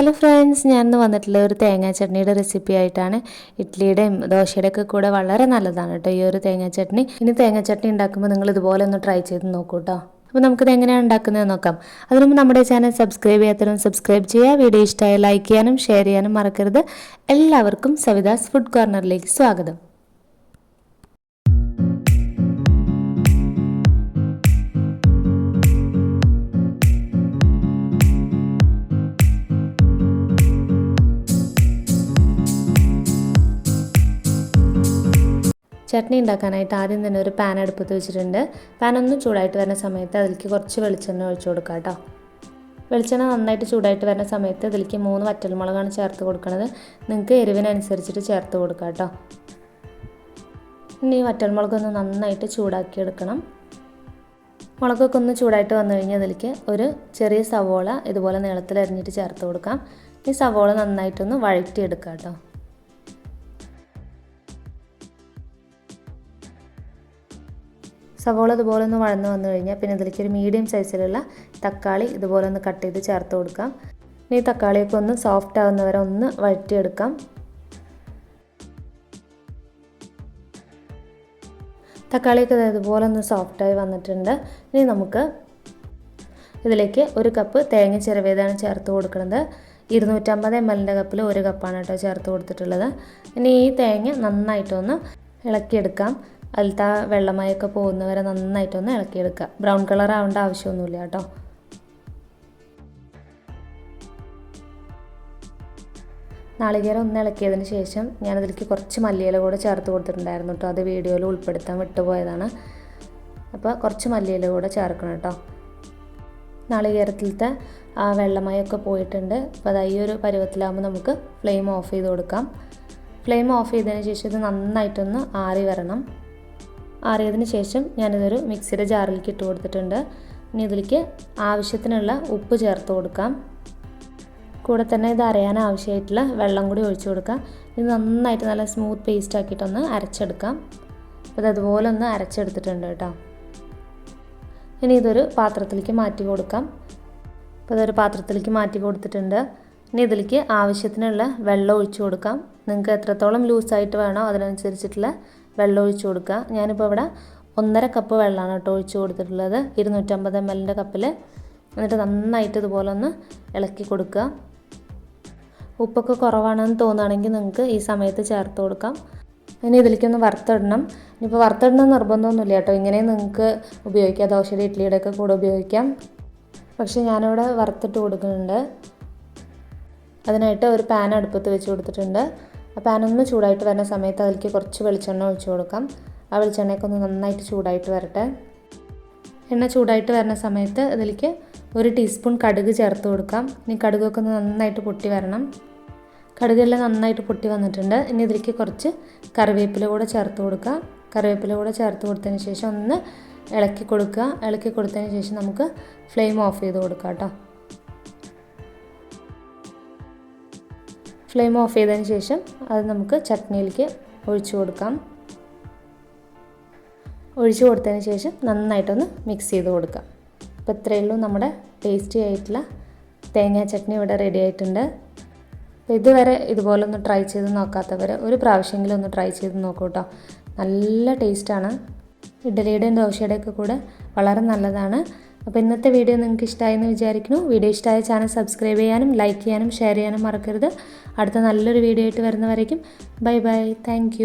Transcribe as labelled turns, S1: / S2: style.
S1: Hello friends ഞാൻ ഇന്ന് വന്നിട്ടുള്ള ഒരു തേങ്ങാ ചട്നിയുടെ റെസിപ്പി ആയിട്ടാണ് ഇഡ്ഡലിയുടെയും ദോശയുടെ ഒക്കെ കൂടെ വളരെ നല്ലതാണ് കേട്ടോ ഈ ഒരു തേങ്ങാ ചട്നി. ഇനി തേങ്ങാ ചട്നി ഉണ്ടാക്കുമ്പോൾ നിങ്ങൾ ഇതുപോലെ ഒന്ന് ട്രൈ ചെയ്ത് നോക്കൂ കേട്ടോ. അപ്പോൾ നമുക്കിത് എങ്ങനെയാണ് ഉണ്ടാക്കുന്നത് നോക്കാം. അതിനുമുമ്പ് നമ്മുടെ ചാനൽ സബ്സ്ക്രൈബ് ചെയ്യാത്തവരും സബ്സ്ക്രൈബ് ചെയ്യുക. വീഡിയോ ഇഷ്ടമായ ലൈക്ക് ചെയ്യാനും ഷെയർ ചെയ്യാനും മറക്കരുത്. എല്ലാവർക്കും സവിതാസ് ഫുഡ് കോർണറിലേക്ക് സ്വാഗതം. ചട്നി ഉണ്ടാക്കാനായിട്ട് ആദ്യം തന്നെ ഒരു പാൻ അടുപ്പത്ത് വെച്ചിട്ടുണ്ട്. പാൻ ഒന്ന് ചൂടായിട്ട് വരുന്ന സമയത്ത് അതിലേക്ക് കുറച്ച് വെളിച്ചെണ്ണ ഒഴിച്ചു കൊടുക്കുക കേട്ടോ വെളിച്ചെണ്ണ നന്നായിട്ട് ചൂടായിട്ട് വരുന്ന സമയത്ത് അതിലേക്ക് മൂന്ന് വറ്റൽമുളകാണ് ചേർത്ത് കൊടുക്കുന്നത് നിങ്ങൾക്ക് എരിവിനനുസരിച്ചിട്ട് ചേർത്ത് കൊടുക്കുക കേട്ടോ ഇനി വറ്റൽമുളകൊന്ന് നന്നായിട്ട് ചൂടാക്കി എടുക്കണം. മുളകൊക്കെ ഒന്ന് ചൂടായിട്ട് വന്നു കഴിഞ്ഞാൽ അതിലേക്ക് ഒരു ചെറിയ സവോള ഇതുപോലെ നീളത്തിൽ അരിഞ്ഞിട്ട് ചേർത്ത് കൊടുക്കാം. ഈ സവോള നന്നായിട്ടൊന്ന് വഴറ്റിയെടുക്കാം കേട്ടോ സവോള ഇതുപോലെ ഒന്ന് വഴന്ന് വന്നു കഴിഞ്ഞാൽ പിന്നെ ഇതിലേക്ക് ഒരു മീഡിയം സൈസിലുള്ള തക്കാളി ഇതുപോലെ ഒന്ന് കട്ട് ചെയ്ത് ചേർത്ത് കൊടുക്കാം. ഇനി തക്കാളിയൊക്കെ ഒന്ന് സോഫ്റ്റ് ആവുന്നവരെ ഒന്ന് വഴറ്റിയെടുക്കാം. തക്കാളിയൊക്കെ ഇതുപോലെ ഒന്ന് സോഫ്റ്റായി വന്നിട്ടുണ്ട്. ഇനി നമുക്ക് ഇതിലേക്ക് ഒരു കപ്പ് തേങ്ങ ചിരവേതാണ് ചേർത്ത് കൊടുക്കുന്നത്. ഇരുന്നൂറ്റമ്പത് എം എല്ലിന്റെ കപ്പിൽ ഒരു കപ്പാണ് കേട്ടോ ചേർത്ത് കൊടുത്തിട്ടുള്ളത്. ഇനി ഈ തേങ്ങ നന്നായിട്ടൊന്ന് ഇളക്കിയെടുക്കാം. അതിലത്തെ വെള്ളമയൊക്കെ പോകുന്നവരെ നന്നായിട്ടൊന്ന് ഇളക്കിയെടുക്കുക. ബ്രൗൺ കളർ ആവേണ്ട ആവശ്യമൊന്നുമില്ല കേട്ടോ. നാളികേരം ഒന്ന് ഇളക്കിയതിന് ശേഷം ഞാനതിലേക്ക് കുറച്ച് മല്ലിയില കൂടെ ചേർത്ത് കൊടുത്തിട്ടുണ്ടായിരുന്നു കേട്ടോ. അത് വീഡിയോയിൽ ഉൾപ്പെടുത്താൻ വിട്ടുപോയതാണ്. അപ്പോൾ കുറച്ച് മല്ലിയില കൂടെ ചേർക്കണം കേട്ടോ. നാളികേരത്തിലത്തെ ആ വെള്ളമയൊക്കെ പോയിട്ടുണ്ട്. അപ്പോൾ അത് ഈ ഒരു പരുവത്തിലാകുമ്പോൾ നമുക്ക് ഫ്ലെയിം ഓഫ് ചെയ്ത് കൊടുക്കാം. ഫ്ലെയിം ഓഫ് ചെയ്തതിന് ശേഷം ഇത് നന്നായിട്ടൊന്ന് ആറി വരണം. ആറിയതിന് ശേഷം ഞാനിതൊരു മിക്സിയുടെ ജാറിലേക്ക് ഇട്ട് കൊടുത്തിട്ടുണ്ട്. ഇനി ഇതിലേക്ക് ആവശ്യത്തിനുള്ള ഉപ്പ് ചേർത്ത് കൊടുക്കാം. കൂടെ തന്നെ ഇത് അരയാൻ ആവശ്യമായിട്ടുള്ള വെള്ളം കൂടി ഒഴിച്ചു കൊടുക്കാം. ഇത് നന്നായിട്ട് നല്ല സ്മൂത്ത് പേസ്റ്റ് ആക്കിയിട്ടൊന്ന് അരച്ചെടുക്കാം. അപ്പോൾ അതുപോലെ ഒന്ന് അരച്ചെടുത്തിട്ടുണ്ട് കേട്ടോ. ഇനി ഇതൊരു പാത്രത്തിലേക്ക് മാറ്റി കൊടുക്കാം. അപ്പോൾ ഇതൊരു പാത്രത്തിലേക്ക് മാറ്റി കൊടുത്തിട്ടുണ്ട്. ഇനി ഇതിലേക്ക് ആവശ്യത്തിനുള്ള വെള്ളം ഒഴിച്ചു കൊടുക്കാം. നിങ്ങൾക്ക് എത്രത്തോളം ലൂസായിട്ട് വേണോ അതിനനുസരിച്ചിട്ടുള്ള വെള്ളം ഒഴിച്ചു കൊടുക്കുക. ഞാനിപ്പോൾ ഇവിടെ ഒന്നര കപ്പ് വെള്ളമാണ് കേട്ടോ ഒഴിച്ചു കൊടുത്തിട്ടുള്ളത്. ഇരുന്നൂറ്റമ്പത് എം എല്ലിന്റെ കപ്പിൽ എന്നിട്ട് നന്നായിട്ട് ഇതുപോലെ ഒന്ന് ഇളക്കി കൊടുക്കുക. ഉപ്പൊക്കെ കുറവാണെന്ന് തോന്നുകയാണെങ്കിൽ നിങ്ങൾക്ക് ഈ സമയത്ത് ചേർത്ത് കൊടുക്കാം. ഇനി ഇതിലേക്കൊന്ന് വറുത്തിടണം. ഇനിയിപ്പോൾ വറുത്തിടണം നിർബന്ധമൊന്നുമില്ല കേട്ടോ. ഇങ്ങനെ നിങ്ങൾക്ക് ഉപയോഗിക്കാം. ദോശയുടെ ഇഡ്ഡലിയുടെ ഒക്കെ കൂടെ ഉപയോഗിക്കാം. പക്ഷേ ഞാനിവിടെ വറുത്തിട്ട് കൊടുക്കുന്നുണ്ട്. അതിനായിട്ട് ഒരു പാൻ അടുപ്പത്ത് വെച്ച് കൊടുത്തിട്ടുണ്ട്. ആ പാൻ ഒന്ന് ചൂടായിട്ട് വരുന്ന സമയത്ത് അതിലേക്ക് കുറച്ച് വെളിച്ചെണ്ണ ഒഴിച്ചു കൊടുക്കാം. ആ വെളിച്ചെണ്ണയൊക്കെ ഒന്ന് നന്നായിട്ട് ചൂടായിട്ട് വരട്ടെ. എണ്ണ ചൂടായിട്ട് വരുന്ന സമയത്ത് അതിലേക്ക് ഒരു ടീസ്പൂൺ കടുക് ചേർത്ത് കൊടുക്കാം. ഇനി കടുകൊക്കെ ഒന്ന് നന്നായിട്ട് പൊട്ടി വരണം. കടുകെല്ലാം നന്നായിട്ട് പൊട്ടി വന്നിട്ടുണ്ട്. ഇനി ഇതിലേക്ക് കുറച്ച് കറിവേപ്പില കൂടെ ചേർത്ത് കൊടുക്കുക കറിവേപ്പില കൂടെ ചേർത്ത് കൊടുത്തതിന് ശേഷം ഒന്ന് ഇളക്കി കൊടുക്കുക. ഇളക്കി കൊടുത്തതിന് ശേഷം നമുക്ക് ഫ്ലെയിം ഓഫ് ചെയ്ത് കൊടുക്കാം കേട്ടോ. ഫ്ലെയിം ഓഫ് ചെയ്തതിന് ശേഷം അത് നമുക്ക് ചട്നിയിലേക്ക് ഒഴിച്ചു കൊടുക്കാം. ഒഴിച്ചു കൊടുത്തതിന് ശേഷം നന്നായിട്ടൊന്ന് മിക്സ് ചെയ്ത് കൊടുക്കാം. അപ്പോൾ ഇത്രയേ ഉള്ളൂ നമ്മുടെ ടേസ്റ്റി ആയിട്ടുള്ള തേങ്ങാ ചട്നി ഇവിടെ റെഡി ആയിട്ടുണ്ട്. ഇതുവരെ ഇതുപോലെ ഒന്ന് ട്രൈ ചെയ്ത് നോക്കാത്തവർ ഒരു പ്രാവശ്യമെങ്കിലും ഒന്ന് ട്രൈ ചെയ്ത് നോക്കൂ കേട്ടോ നല്ല ടേസ്റ്റാണ് ഇഡ്ഡലിയുടെയും ദോശയുടെയൊക്കെ കൂടെ വളരെ നല്ലതാണ്. അപ്പോൾ ഇന്നത്തെ വീഡിയോ നിങ്ങൾക്ക് ഇഷ്ടമായെന്ന് വിചാരിക്കുന്നു. വീഡിയോ ഇഷ്ടമായ ചാനൽ സബ്സ്ക്രൈബ് ചെയ്യാനും ലൈക്ക് ചെയ്യാനും ഷെയർ ചെയ്യാനും മറക്കരുത്. അടുത്ത നല്ലൊരു വീഡിയോ ആയിട്ട് വരുന്നവരേക്കും ബൈ ബൈ. താങ്ക്